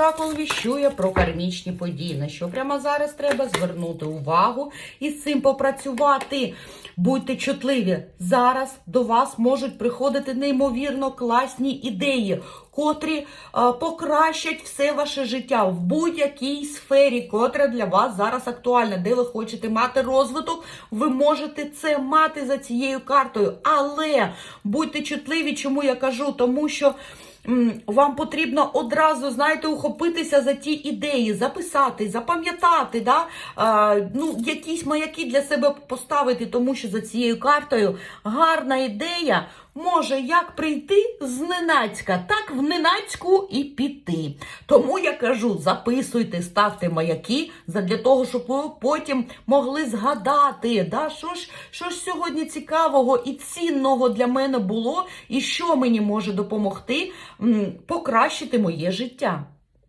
Оракул віщує про кармічні події, на що прямо зараз треба звернути увагу і з цим попрацювати. Будьте чутливі. Зараз до вас можуть приходити неймовірно класні ідеї, котрі е, покращать все ваше життя в будь-якій сфері, котра для вас зараз актуальна. Де ви хочете мати розвиток, ви можете це мати за цією картою. Але будьте чутливі, чому я кажу, тому що. Вам потрібно одразу, знаєте, ухопитися за ті ідеї, записати, запам'ятати, да? Е, ну, якісь маяки для себе поставити, тому що за цією картою гарна ідея може як прийти зненацька, так в ненацьку і піти. Тому я кажу, записуйте, ставте маяки для того, щоб ви потім могли згадати, да, що ж, що ж сьогодні цікавого і цінного для мене було, і що мені може допомогти покращити моє життя.